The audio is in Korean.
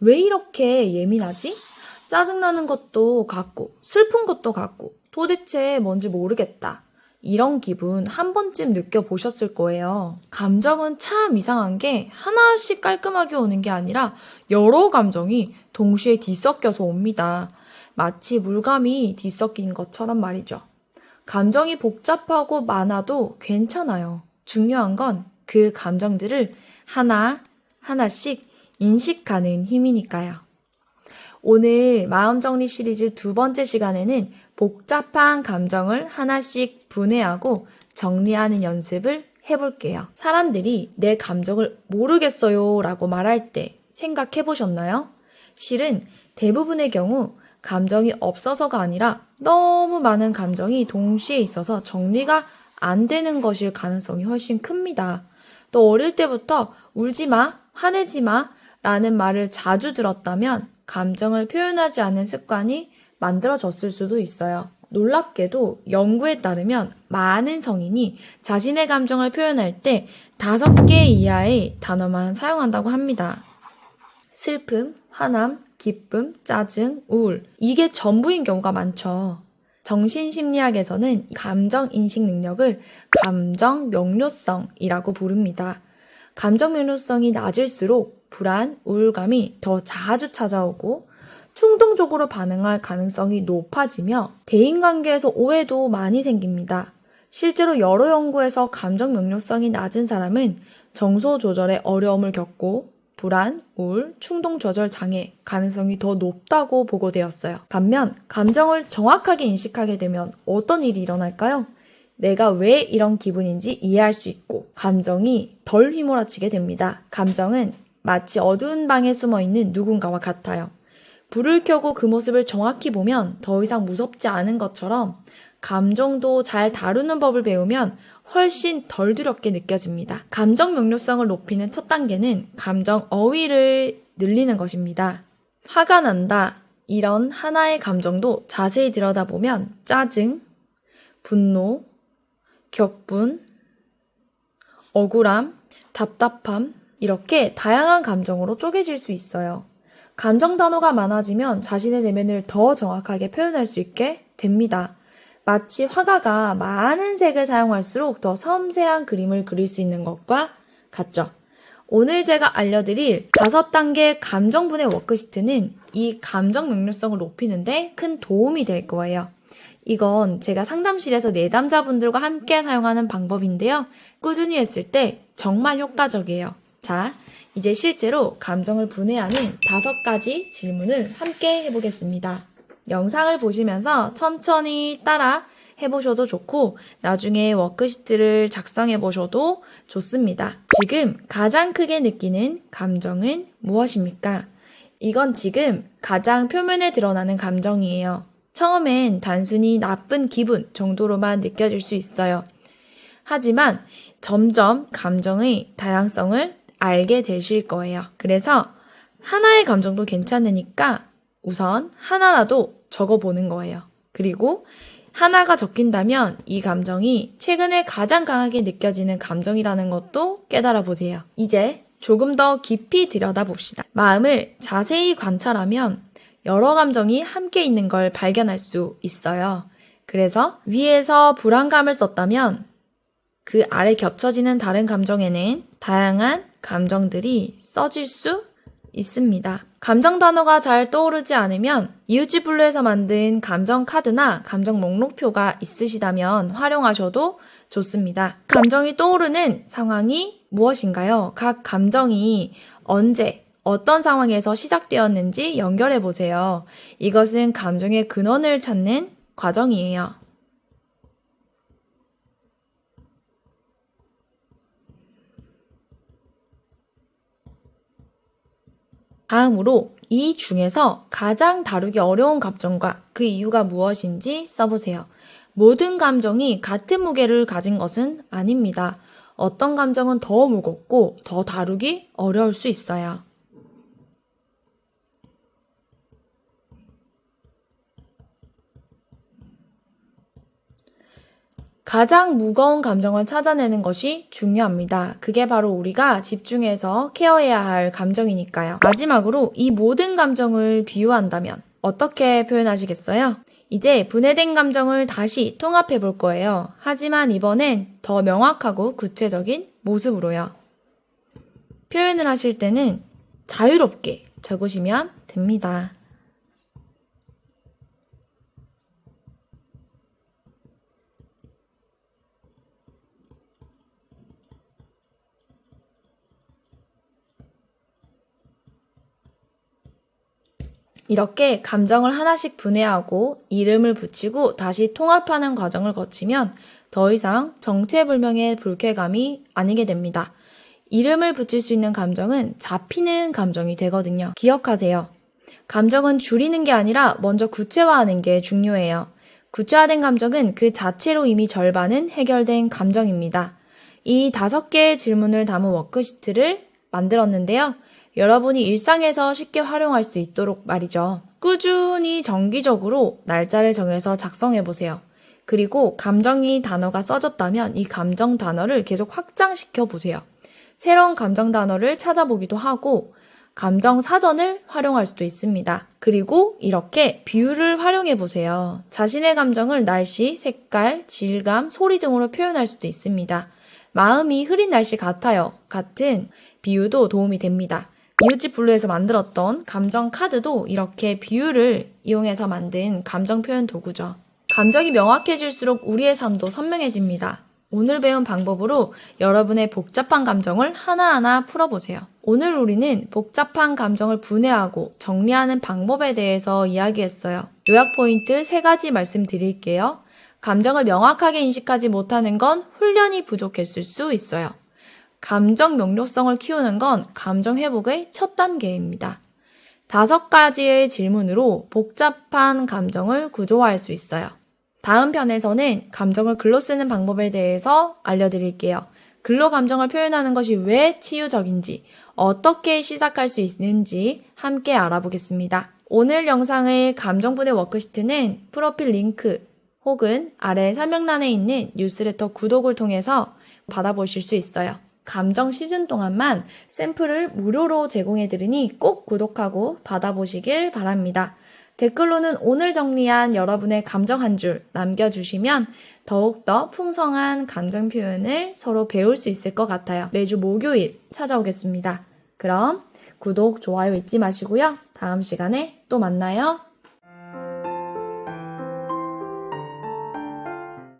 왜 이렇게 예민하지? 짜증나는 것도 같고, 슬픈 것도 같고, 도대체 뭔지 모르겠다. 이런 기분 한 번쯤 느껴보셨을 거예요. 감정은 참 이상한 게 하나씩 깔끔하게 오는 게 아니라 여러 감정이 동시에 뒤섞여서 옵니다. 마치 물감이 뒤섞인 것처럼 말이죠. 감정이 복잡하고 많아도 괜찮아요. 중요한 건 그 감정들을 하나, 하나씩 인식하는 힘이니까요. 오늘 마음정리 시리즈 두 번째 시간에는 복잡한 감정을 하나씩 분해하고 정리하는 연습을 해볼게요. 사람들이 내 감정을 모르겠어요 라고 말할 때 생각해 보셨나요? 실은 대부분의 경우 감정이 없어서가 아니라 너무 많은 감정이 동시에 있어서 정리가 안 되는 것일 가능성이 훨씬 큽니다. 또 어릴 때부터 울지 마, 화내지 마 라는 말을 자주 들었다면 감정을 표현하지 않는 습관이 만들어졌을 수도 있어요. 놀랍게도 연구에 따르면 많은 성인이 자신의 감정을 표현할 때 다섯 개 이하의 단어만 사용한다고 합니다. 슬픔, 화남, 기쁨, 짜증, 우울. 이게 전부인 경우가 많죠. 정신심리학에서는 감정 인식 능력을 감정 명료성이라고 부릅니다. 감정 명료성이 낮을수록 불안, 우울감이 더 자주 찾아오고 충동적으로 반응할 가능성이 높아지며 대인관계에서 오해도 많이 생깁니다. 실제로 여러 연구에서 감정 명료성이 낮은 사람은 정서 조절에 어려움을 겪고 불안, 우울, 충동 조절 장애 가능성이 더 높다고 보고되었어요. 반면 감정을 정확하게 인식하게 되면 어떤 일이 일어날까요? 내가 왜 이런 기분인지 이해할 수 있고 감정이 덜 휘몰아치게 됩니다. 감정은 마치 어두운 방에 숨어 있는 누군가와 같아요. 불을 켜고 그 모습을 정확히 보면 더 이상 무섭지 않은 것처럼 감정도 잘 다루는 법을 배우면 훨씬 덜 두렵게 느껴집니다. 감정 명료성을 높이는 첫 단계는 감정 어휘를 늘리는 것입니다. 화가 난다. 이런 하나의 감정도 자세히 들여다보면 짜증, 분노, 격분, 억울함, 답답함, 이렇게 다양한 감정으로 쪼개질 수 있어요. 감정 단어가 많아지면 자신의 내면을 더 정확하게 표현할 수 있게 됩니다. 마치 화가가 많은 색을 사용할수록 더 섬세한 그림을 그릴 수 있는 것과 같죠. 오늘 제가 알려드릴 다섯 단계 감정분해 워크시트는 이 감정 능률성을 높이는데 큰 도움이 될 거예요. 이건 제가 상담실에서 내담자분들과 함께 사용하는 방법인데요. 꾸준히 했을 때 정말 효과적이에요. 자, 이제 실제로 감정을 분해하는 다섯 가지 질문을 함께 해보겠습니다. 영상을 보시면서 천천히 따라 해보셔도 좋고, 나중에 워크시트를 작성해 보셔도 좋습니다. 지금 가장 크게 느끼는 감정은 무엇입니까? 이건 지금 가장 표면에 드러나는 감정이에요. 처음엔 단순히 나쁜 기분 정도로만 느껴질 수 있어요. 하지만 점점 감정의 다양성을 알게 되실 거예요. 그래서 하나의 감정도 괜찮으니까 우선 하나라도 적어보는 거예요. 그리고 하나가 적힌다면 이 감정이 최근에 가장 강하게 느껴지는 감정이라는 것도 깨달아 보세요. 이제 조금 더 깊이 들여다 봅시다. 마음을 자세히 관찰하면 여러 감정이 함께 있는 걸 발견할 수 있어요. 그래서 위에서 불안감을 썼다면 그 아래 겹쳐지는 다른 감정에는 다양한 감정들이 써질 수 있습니다. 감정 단어가 잘 떠오르지 않으면 이웃집 블루에서 만든 감정 카드나 감정 목록표가 있으시다면 활용하셔도 좋습니다. 감정이 떠오르는 상황이 무엇인가요? 각 감정이 언제, 어떤 상황에서 시작되었는지 연결해 보세요. 이것은 감정의 근원을 찾는 과정이에요. 다음으로 이 중에서 가장 다루기 어려운 감정과 그 이유가 무엇인지 써보세요. 모든 감정이 같은 무게를 가진 것은 아닙니다. 어떤 감정은 더 무겁고 더 다루기 어려울 수 있어요. 가장 무거운 감정을 찾아내는 것이 중요합니다. 그게 바로 우리가 집중해서 케어해야 할 감정이니까요. 마지막으로 이 모든 감정을 비유한다면 어떻게 표현하시겠어요? 이제 분해된 감정을 다시 통합해 볼 거예요. 하지만 이번엔 더 명확하고 구체적인 모습으로요. 표현을 하실 때는 자유롭게 적으시면 됩니다. 이렇게 감정을 하나씩 분해하고 이름을 붙이고 다시 통합하는 과정을 거치면 더 이상 정체불명의 불쾌감이 아니게 됩니다. 이름을 붙일 수 있는 감정은 잡히는 감정이 되거든요. 기억하세요. 감정은 줄이는 게 아니라 먼저 구체화하는 게 중요해요. 구체화된 감정은 그 자체로 이미 절반은 해결된 감정입니다. 이 다섯 개의 질문을 담은 워크시트를 만들었는데요. 여러분이 일상에서 쉽게 활용할 수 있도록 말이죠. 꾸준히 정기적으로 날짜를 정해서 작성해 보세요. 그리고 감정이 단어가 써졌다면 이 감정 단어를 계속 확장시켜 보세요. 새로운 감정 단어를 찾아보기도 하고 감정 사전을 활용할 수도 있습니다. 그리고 이렇게 비유를 활용해 보세요. 자신의 감정을 날씨, 색깔, 질감, 소리 등으로 표현할 수도 있습니다. 마음이 흐린 날씨 같아요. 같은 비유도 도움이 됩니다. 이웃집 블루에서 만들었던 감정 카드도 이렇게 비유를 이용해서 만든 감정 표현 도구죠. 감정이 명확해질수록 우리의 삶도 선명해집니다. 오늘 배운 방법으로 여러분의 복잡한 감정을 하나하나 풀어보세요. 오늘 우리는 복잡한 감정을 분해하고 정리하는 방법에 대해서 이야기했어요. 요약 포인트 세 가지 말씀드릴게요. 감정을 명확하게 인식하지 못하는 건 훈련이 부족했을 수 있어요. 감정 명료성을 키우는 건 감정 회복의 첫 단계입니다. 다섯 가지의 질문으로 복잡한 감정을 구조화할 수 있어요. 다음 편에서는 감정을 글로 쓰는 방법에 대해서 알려드릴게요. 글로 감정을 표현하는 것이 왜 치유적인지, 어떻게 시작할 수 있는지 함께 알아보겠습니다. 오늘 영상의 감정분해 워크시트는 프로필 링크 혹은 아래 설명란에 있는 뉴스레터 구독을 통해서 받아보실 수 있어요. 감정 시즌 동안만 샘플을 무료로 제공해드리니 꼭 구독하고 받아보시길 바랍니다. 댓글로는 오늘 정리한 여러분의 감정 한 줄 남겨주시면 더욱더 풍성한 감정 표현을 서로 배울 수 있을 것 같아요. 매주 목요일 찾아오겠습니다. 그럼 구독, 좋아요 잊지 마시고요. 다음 시간에 또 만나요.